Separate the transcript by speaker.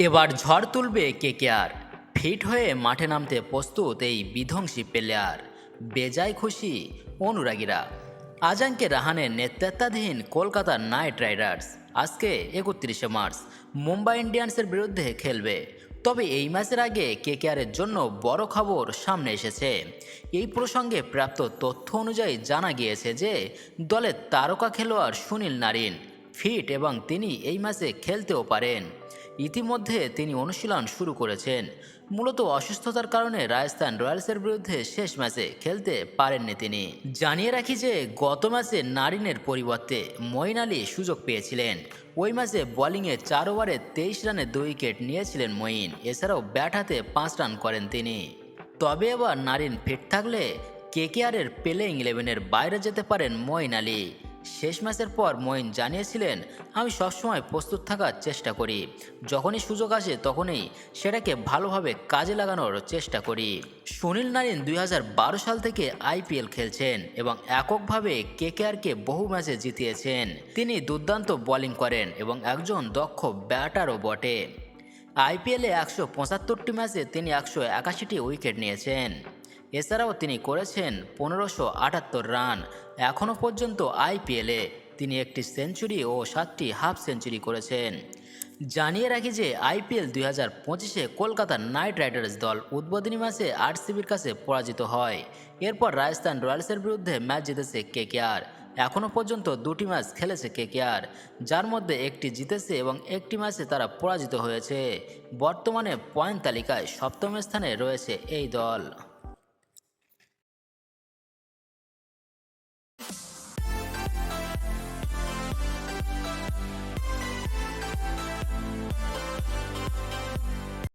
Speaker 1: এবার ঝড় তুলবে কেকেআর ফিট হয়ে মাঠে নামতে প্রস্তুত এই বিধ্বংসী প্লেয়ার। বেজায় খুশি অনুরাগীরা। আজাঙ্কে রাহানের নেতৃত্বাধীন কলকাতা নাইট রাইডার্স আজকে একত্রিশে মার্চ মুম্বাই ইন্ডিয়ান্সের বিরুদ্ধে খেলবে। তবে এই ম্যাচের আগে কেকেআরের জন্য বড় খবর সামনে এসেছে। এই প্রসঙ্গে প্রাপ্ত তথ্য অনুযায়ী জানা গিয়েছে যে, দলের তারকা খেলোয়াড় সুনীল নারিন ফিট এবং তিনি এই ম্যাচে খেলতেও পারেন। ইতিমধ্যে তিনি অনুশীলন শুরু করেছেন। মূলত অসুস্থতার কারণে রাজস্থান রয়্যালসের বিরুদ্ধে শেষ ম্যাচে খেলতে পারেননি তিনি। জানিয়ে রাখি যে, গত ম্যাচে নারিনের পরিবর্তে মঈন আলী সুযোগ পেয়েছিলেন। ওই ম্যাচে বোলিংয়ে চার ওভারে তেইশ রানে দুই উইকেট নিয়েছিলেন মঈন। এছাড়াও ব্যাট হাতে পাঁচ রান করেন তিনি। তবে এবার নারিন ফিট থাকলে কেকেআরের প্লেইং ইলেভেনের বাইরে যেতে পারেন মঈন আলী। শেষ ম্যাচের পর মঈন জানিয়েছিলেন, আমি সবসময় প্রস্তুত থাকার চেষ্টা করি। যখনই সুযোগ আসে তখনই সেটাকে ভালোভাবে কাজে লাগানোর চেষ্টা করি। সুনীল নারিন দুই হাজার বারো সাল থেকে আইপিএল খেলছেন এবং এককভাবে কেকেআরকে বহু ম্যাচে জিতিয়েছেন। তিনি দুর্দান্ত বোলিং করেন এবং একজন দক্ষ ব্যাটারও বটে। আইপিএলে একশো পঁচাত্তরটি ম্যাচে তিনি একশো একাশিটি উইকেট নিয়েছেন। এছাড়াও তিনি করেছেন পনেরোশো আটাত্তর রান। এখনও পর্যন্ত আইপিএলে তিনি একটি সেঞ্চুরি ও সাতটি হাফ সেঞ্চুরি করেছেন। জানিয়ে রাখি যে আইপিএল দুই হাজার পঁচিশে কলকাতা নাইট রাইডার্স দল উদ্বোধনী ম্যাচে আরসিবির কাছে পরাজিত হয়। এরপর রাজস্থান রয়্যালসের বিরুদ্ধে ম্যাচ জিতেছে কে কেকেআর। এখনও পর্যন্ত দুটি ম্যাচ খেলেছে কে কেকেআর, যার মধ্যে একটি জিতেছে এবং একটি ম্যাচে তারা পরাজিত হয়েছে। বর্তমানে পয়েন্ট তালিকায় সপ্তম স্থানে রয়েছে এই দল।